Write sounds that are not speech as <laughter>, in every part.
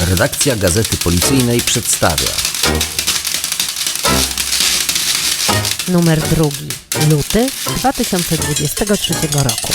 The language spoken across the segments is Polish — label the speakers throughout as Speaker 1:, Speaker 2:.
Speaker 1: Redakcja Gazety Policyjnej przedstawia
Speaker 2: Numer drugi. Luty 2023 roku.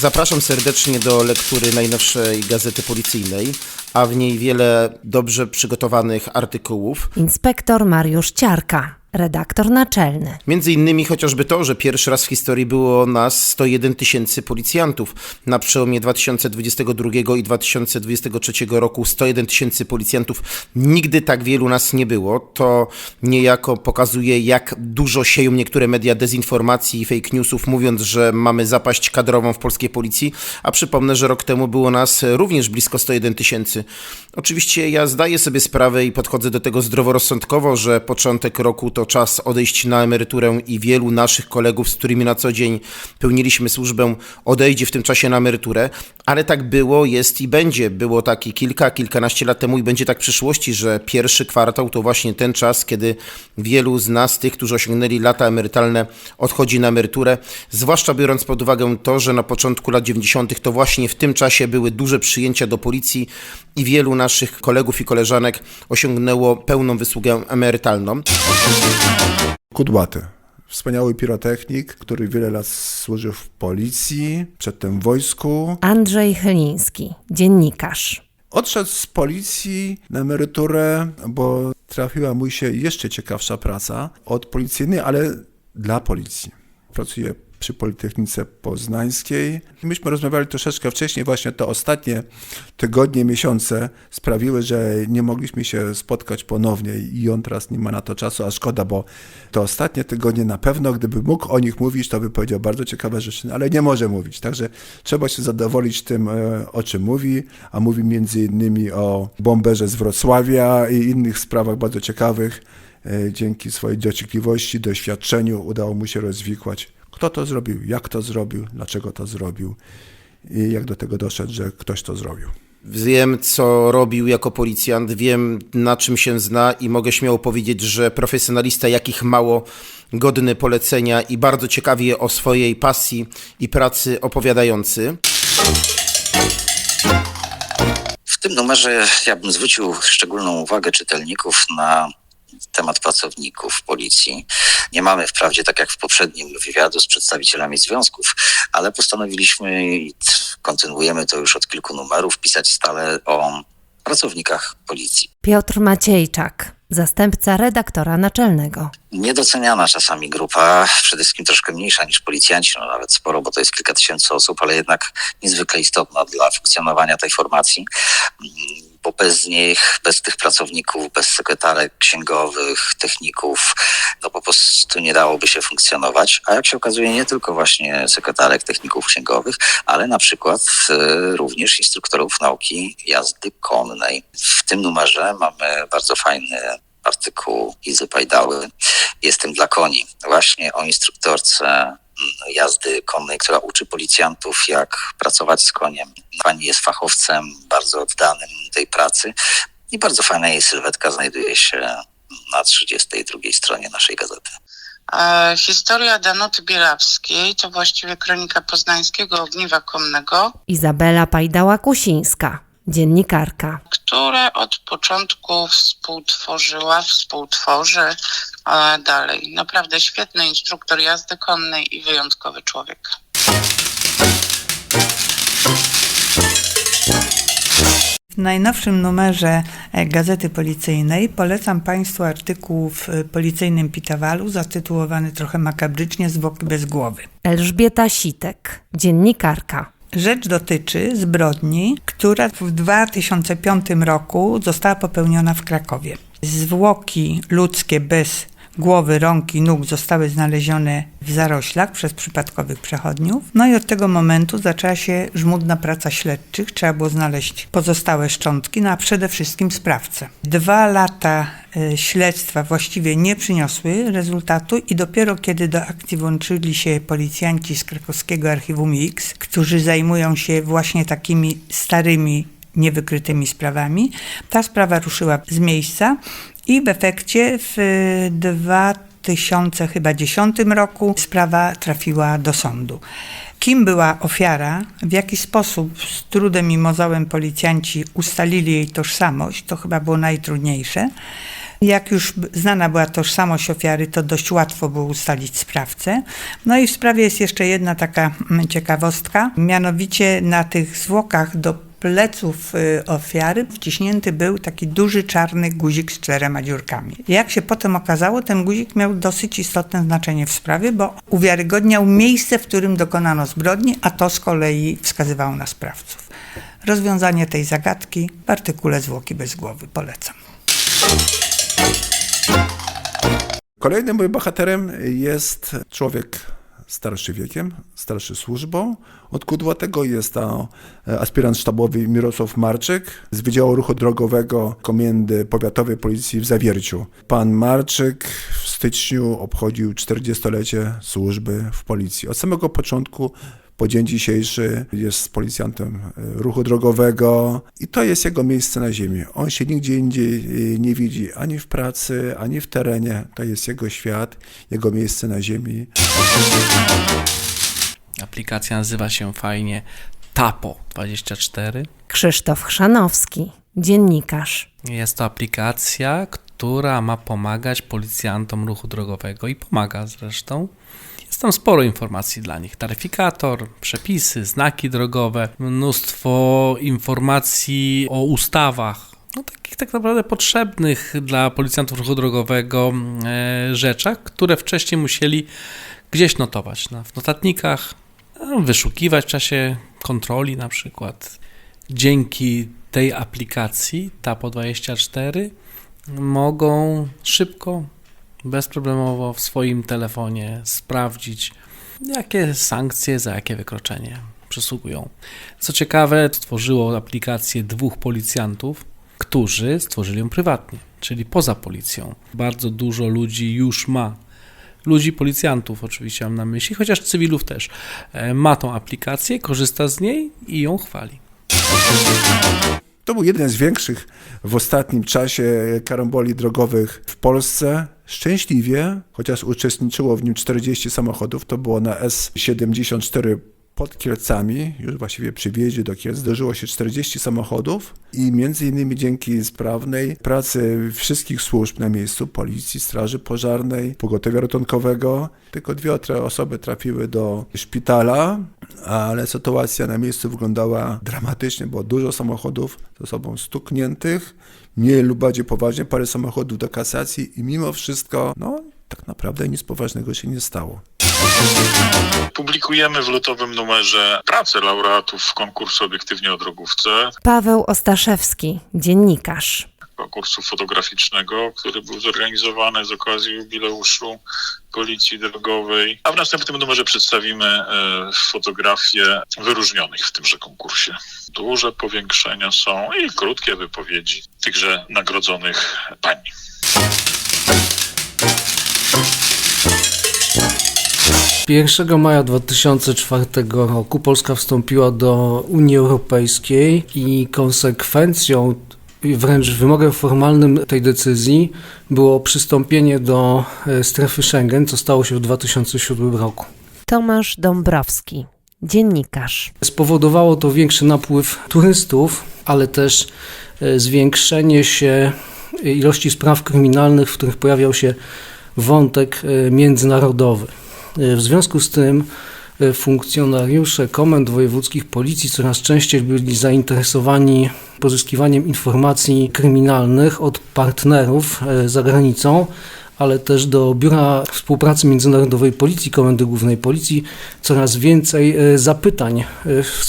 Speaker 3: Zapraszam serdecznie do lektury najnowszej gazety policyjnej, a w niej wiele dobrze przygotowanych artykułów.
Speaker 2: Inspektor Mariusz Ciarka, redaktor naczelny.
Speaker 3: Między innymi chociażby to, że pierwszy raz w historii było nas 101 tysięcy policjantów. Na przełomie 2022 i 2023 roku 101 tysięcy policjantów. Nigdy tak wielu nas nie było. To niejako pokazuje, jak dużo sieją niektóre media dezinformacji i fake newsów, mówiąc, że mamy zapaść kadrową w polskiej policji. A przypomnę, że rok temu było nas również blisko 101 tysięcy. Oczywiście ja zdaję sobie sprawę i podchodzę do tego zdroworozsądkowo, że początek roku to czas odejść na emeryturę i wielu naszych kolegów, z którymi na co dzień pełniliśmy służbę, odejdzie w tym czasie na emeryturę, ale tak było, jest i będzie. Było tak i kilka, kilkanaście lat temu i będzie tak w przyszłości, że pierwszy kwartał to właśnie ten czas, kiedy wielu z nas, tych, którzy osiągnęli lata emerytalne, odchodzi na emeryturę, zwłaszcza biorąc pod uwagę to, że na początku lat 90. to właśnie w tym czasie były duże przyjęcia do policji i wielu naszych kolegów i koleżanek osiągnęło pełną wysługę emerytalną.
Speaker 4: Kudłaty. Wspaniały pirotechnik, który wiele lat służył w policji, przedtem w wojsku.
Speaker 2: Andrzej Chyliński, dziennikarz.
Speaker 4: Odszedł z policji na emeryturę, bo trafiła mu się jeszcze ciekawsza praca od policyjnej, ale dla policji. Pracuje przy Politechnice Poznańskiej. Myśmy rozmawiali troszeczkę wcześniej, właśnie te ostatnie tygodnie, miesiące sprawiły, że nie mogliśmy się spotkać ponownie i on teraz nie ma na to czasu, a szkoda, bo te ostatnie tygodnie na pewno, gdyby mógł o nich mówić, to by powiedział bardzo ciekawe rzeczy, ale nie może mówić, także trzeba się zadowolić tym, e, o czym mówi, a mówi między innymi o bomberze z Wrocławia i innych sprawach bardzo ciekawych. E, Dzięki swojej dociekliwości, doświadczeniu udało mu się rozwikłać kto to zrobił, jak to zrobił, dlaczego to zrobił i jak do tego doszedł, że ktoś to zrobił.
Speaker 3: Wiem, co robił jako policjant, wiem, na czym się zna i mogę śmiało powiedzieć, że profesjonalista, jakich mało godny polecenia i bardzo ciekawie o swojej pasji i pracy opowiadający.
Speaker 5: W tym numerze ja bym zwrócił szczególną uwagę czytelników na temat pracowników policji. Nie mamy wprawdzie, tak jak w poprzednim wywiadu z przedstawicielami związków, ale postanowiliśmy i kontynuujemy to już od kilku numerów, pisać stale o pracownikach policji.
Speaker 2: Piotr Maciejczak, zastępca redaktora naczelnego.
Speaker 5: Niedoceniana czasami grupa, przede wszystkim troszkę mniejsza niż policjanci, no nawet sporo, bo to jest kilka tysięcy osób, ale jednak niezwykle istotna dla funkcjonowania tej formacji bo bez nich, bez tych pracowników, bez sekretarek księgowych, techników, no po prostu nie dałoby się funkcjonować. A jak się okazuje, nie tylko właśnie sekretarek, techników księgowych, ale na przykład e, również instruktorów nauki jazdy konnej. W tym numerze mamy bardzo fajny artykuł Izy Pajdały. Jestem dla koni. Właśnie o instruktorce jazdy konnej, która uczy policjantów, jak pracować z koniem. Pani jest fachowcem bardzo oddanym tej pracy i bardzo fajna jej sylwetka znajduje się na 32 stronie naszej gazety.
Speaker 6: E, historia Danuty Bielawskiej to właściwie kronika poznańskiego ogniwa konnego,
Speaker 2: Izabela Pajdała-Kusińska, dziennikarka.
Speaker 6: które od początku współtworzyła, współtworzy dalej. Naprawdę świetny instruktor jazdy konnej i wyjątkowy człowiek.
Speaker 7: W najnowszym numerze e, Gazety Policyjnej polecam Państwu artykuł w e, policyjnym Pitawalu zatytułowany trochę makabrycznie Zwłoki bez głowy.
Speaker 2: Elżbieta Sitek, dziennikarka.
Speaker 7: Rzecz dotyczy zbrodni, która w 2005 roku została popełniona w Krakowie. Zwłoki ludzkie bez głowy, rąk i nóg zostały znalezione w zaroślach przez przypadkowych przechodniów. No i od tego momentu zaczęła się żmudna praca śledczych. Trzeba było znaleźć pozostałe szczątki, no a przede wszystkim sprawcę. Dwa lata y, śledztwa właściwie nie przyniosły rezultatu i dopiero kiedy do akcji włączyli się policjanci z krakowskiego archiwum X, którzy zajmują się właśnie takimi starymi niewykrytymi sprawami. Ta sprawa ruszyła z miejsca i w efekcie w 2010 roku sprawa trafiła do sądu. kim była ofiara, w jaki sposób z trudem i mozałem policjanci ustalili jej tożsamość, to chyba było najtrudniejsze. Jak już znana była tożsamość ofiary, to dość łatwo było ustalić sprawcę. No i w sprawie jest jeszcze jedna taka ciekawostka, mianowicie na tych zwłokach do pleców y, ofiary wciśnięty był taki duży czarny guzik z czterema dziurkami. Jak się potem okazało, ten guzik miał dosyć istotne znaczenie w sprawie, bo uwiarygodniał miejsce, w którym dokonano zbrodni, a to z kolei wskazywało na sprawców. Rozwiązanie tej zagadki w artykule Zwłoki bez głowy polecam.
Speaker 4: Kolejnym moim bohaterem jest człowiek starszy wiekiem, starszy służbą. Od kudłatego jest to e, aspirant sztabowy Mirosław Marczyk z Wydziału Ruchu Drogowego Komendy Powiatowej Policji w Zawierciu. Pan Marczyk w styczniu obchodził 40-lecie służby w policji. Od samego początku po dzień dzisiejszy jest policjantem e, ruchu drogowego i to jest jego miejsce na ziemi. On się nigdzie indziej e, nie widzi, ani w pracy, ani w terenie. To jest jego świat, jego miejsce na ziemi.
Speaker 8: Aplikacja nazywa się fajnie Tapo24.
Speaker 2: Krzysztof Chrzanowski, dziennikarz.
Speaker 8: Jest to aplikacja, która ma pomagać policjantom ruchu drogowego i pomaga zresztą. Jest tam sporo informacji dla nich. Taryfikator, przepisy, znaki drogowe, mnóstwo informacji o ustawach. No, takich tak naprawdę potrzebnych dla policjantów ruchu drogowego e, rzeczach, które wcześniej musieli gdzieś notować na, w notatnikach, a, wyszukiwać w czasie kontroli na przykład. Dzięki tej aplikacji TAPO24 mogą szybko, bezproblemowo w swoim telefonie sprawdzić, jakie sankcje za jakie wykroczenie przysługują. Co ciekawe, stworzyło aplikację dwóch policjantów, którzy stworzyli ją prywatnie, czyli poza policją. Bardzo dużo ludzi już ma ludzi, policjantów oczywiście mam na myśli, chociaż cywilów też, e, ma tą aplikację, korzysta z niej i ją chwali.
Speaker 4: To był jeden z większych w ostatnim czasie karamboli drogowych w Polsce. Szczęśliwie, chociaż uczestniczyło w nim 40 samochodów, to było na S74 pod Kielcami, już właściwie przy wjeździe do Kielc, zdarzyło się 40 samochodów i między innymi dzięki sprawnej pracy wszystkich służb na miejscu, policji, straży pożarnej, pogotowia ratunkowego, tylko dwie osoby trafiły do szpitala, ale sytuacja na miejscu wyglądała dramatycznie, było dużo samochodów ze sobą stukniętych, mniej lub bardziej poważnie, parę samochodów do kasacji i mimo wszystko, no tak naprawdę nic poważnego się nie stało.
Speaker 9: Publikujemy w lutowym numerze pracę laureatów konkursu Obiektywnie o drogówce,
Speaker 2: Paweł Ostaszewski, dziennikarz.
Speaker 9: konkursu fotograficznego, który był zorganizowany z okazji jubileuszu Policji Drogowej. A w następnym numerze przedstawimy e, fotografie wyróżnionych w tymże konkursie. Duże powiększenia są i krótkie wypowiedzi tychże nagrodzonych pań.
Speaker 10: Pierwszego maja 2004 roku Polska wstąpiła do Unii Europejskiej i konsekwencją wręcz wymogiem formalnym tej decyzji było przystąpienie do e, strefy Schengen, co stało się w 2007 roku.
Speaker 2: Tomasz Dąbrowski, dziennikarz.
Speaker 10: Spowodowało to większy napływ turystów, ale też e, zwiększenie się ilości spraw kryminalnych, w których pojawiał się wątek e, międzynarodowy. E, W związku z tym e, funkcjonariusze komend wojewódzkich policji coraz częściej byli zainteresowani pozyskiwaniem informacji kryminalnych od partnerów e, za granicą, ale też do Biura Współpracy Międzynarodowej Policji, Komendy Głównej Policji coraz więcej zapytań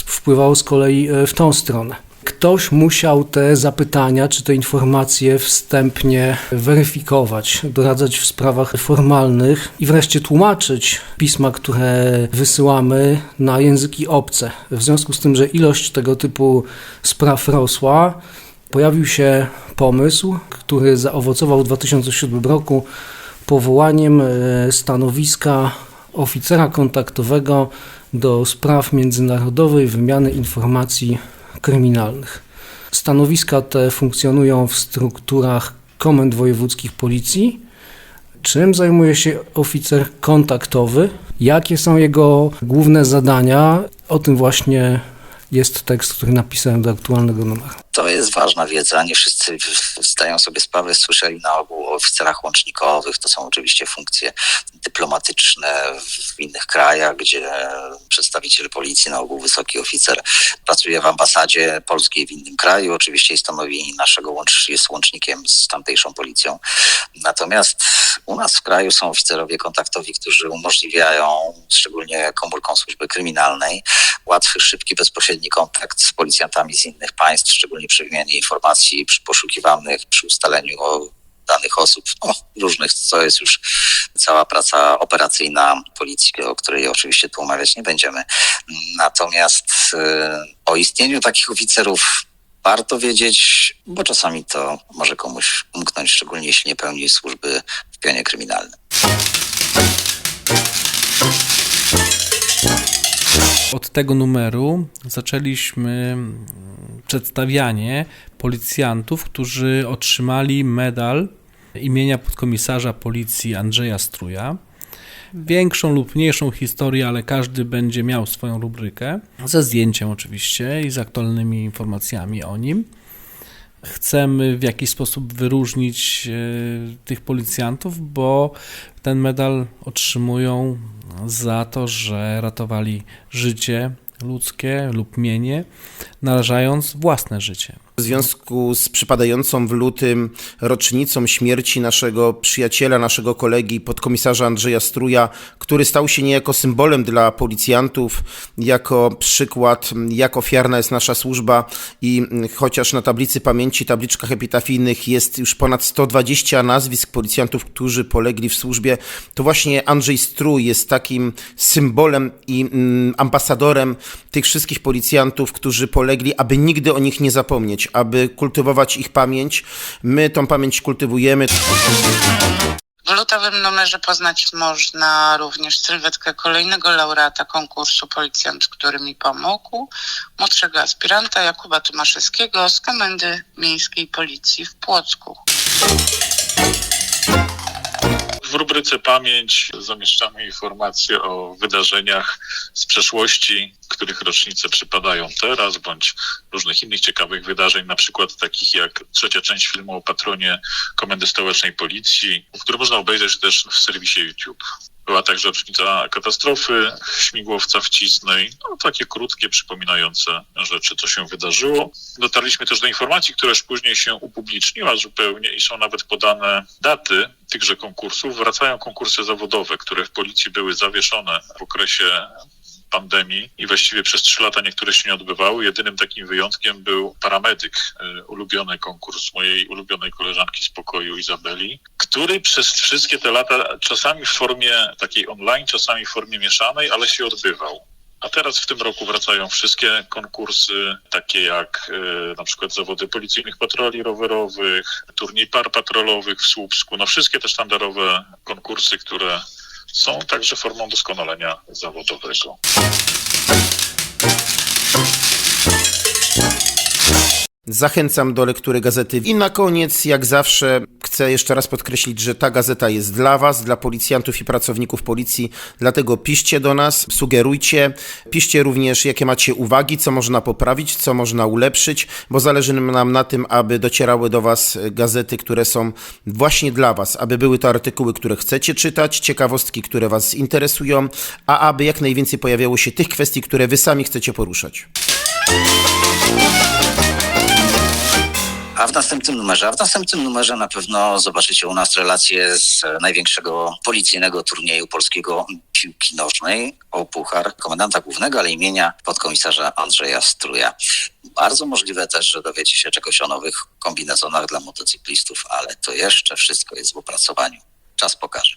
Speaker 10: wpływało z kolei w tą stronę. Ktoś musiał te zapytania czy te informacje wstępnie weryfikować, doradzać w sprawach formalnych i wreszcie tłumaczyć pisma, które wysyłamy na języki obce. W związku z tym, że ilość tego typu spraw rosła, pojawił się pomysł, który zaowocował w 2007 roku powołaniem e, stanowiska oficera kontaktowego do spraw międzynarodowej wymiany informacji kryminalnych. Stanowiska te funkcjonują w strukturach komend wojewódzkich policji. Czym zajmuje się oficer kontaktowy? Jakie są jego główne zadania? O tym właśnie jest tekst, który napisałem do aktualnego numeru.
Speaker 5: To jest ważna wiedza. Nie wszyscy zdają sobie sprawę, słyszeli na ogół o oficerach łącznikowych. To są oczywiście funkcje dyplomatyczne w innych krajach, gdzie przedstawiciel policji, na ogół wysoki oficer, pracuje w ambasadzie polskiej w innym kraju. Oczywiście stanowi naszego łącz, jest łącznikiem z tamtejszą policją. Natomiast u nas w kraju są oficerowie kontaktowi, którzy umożliwiają, szczególnie komórkom służby kryminalnej, łatwy, szybki, bezpośredni kontakt z policjantami z innych państw, szczególnie przy wymianie informacji, przy poszukiwanych, przy ustaleniu danych osób, <laughs> no, różnych, co jest już cała praca operacyjna policji, o której oczywiście tu omawiać nie będziemy. Natomiast e, o istnieniu takich oficerów warto wiedzieć, bo czasami to może komuś umknąć, szczególnie jeśli nie pełni służby w pionie kryminalnym.
Speaker 8: Od tego numeru zaczęliśmy mm, przedstawianie policjantów, którzy otrzymali medal imienia podkomisarza policji Andrzeja Struja. Większą lub mniejszą historię, ale każdy będzie miał swoją rubrykę, ze zdjęciem oczywiście i z aktualnymi informacjami o nim. Chcemy w jakiś sposób wyróżnić e, tych policjantów, bo ten medal otrzymują za to, że ratowali życie ludzkie lub mienie, narażając własne życie.
Speaker 3: W związku z przypadającą w lutym rocznicą śmierci naszego przyjaciela, naszego kolegi, podkomisarza Andrzeja Struja, który stał się niejako symbolem dla policjantów, jako przykład, jak ofiarna jest nasza służba i chociaż na tablicy pamięci, tabliczkach epitafijnych jest już ponad 120 nazwisk policjantów, którzy polegli w służbie, to właśnie Andrzej Strój jest takim symbolem i mm, ambasadorem tych wszystkich policjantów, którzy polegli, aby nigdy o nich nie zapomnieć, aby kultywować ich pamięć. My tą pamięć kultywujemy.
Speaker 6: W lutowym numerze poznać można również sylwetkę kolejnego laureata konkursu Policjant, który mi pomógł, młodszego aspiranta Jakuba Tomaszewskiego z Komendy Miejskiej Policji w Płocku.
Speaker 9: W rubryce Pamięć zamieszczamy informacje o wydarzeniach z przeszłości, których rocznice przypadają teraz, bądź różnych innych ciekawych wydarzeń, na przykład takich jak trzecia część filmu o patronie Komendy Stołecznej Policji, który można obejrzeć też w serwisie YouTube. Była także rocznica katastrofy śmigłowca wcisnej, no, takie krótkie, przypominające rzeczy, co się wydarzyło. Dotarliśmy też do informacji, która już później się upubliczniła zupełnie i są nawet podane daty tychże konkursów. Wracają konkursy zawodowe, które w policji były zawieszone w okresie pandemii i właściwie przez trzy lata niektóre się nie odbywały. Jedynym takim wyjątkiem był paramedyk, y, ulubiony konkurs mojej ulubionej koleżanki z pokoju Izabeli, który przez wszystkie te lata czasami w formie takiej online, czasami w formie mieszanej, ale się odbywał. A teraz w tym roku wracają wszystkie konkursy, takie jak e, na przykład zawody policyjnych patroli rowerowych, turniej par patrolowych w Słupsku, no wszystkie te sztandarowe konkursy, które są także formą doskonalenia zawodowego.
Speaker 3: Zachęcam do lektury gazety. I na koniec, jak zawsze, chcę jeszcze raz podkreślić, że ta gazeta jest dla Was, dla policjantów i pracowników policji, dlatego piszcie do nas, sugerujcie, piszcie również, jakie macie uwagi, co można poprawić, co można ulepszyć, bo zależy nam na tym, aby docierały do Was gazety, które są właśnie dla Was, aby były to artykuły, które chcecie czytać, ciekawostki, które Was interesują, a aby jak najwięcej pojawiało się tych kwestii, które Wy sami chcecie poruszać.
Speaker 5: A w następnym numerze, a w następnym numerze na pewno zobaczycie u nas relacje z największego policyjnego turnieju polskiego piłki nożnej o puchar komendanta głównego, ale imienia podkomisarza Andrzeja Struja. Bardzo możliwe też, że dowiecie się czegoś o nowych kombinezonach dla motocyklistów, ale to jeszcze wszystko jest w opracowaniu. Czas pokaże.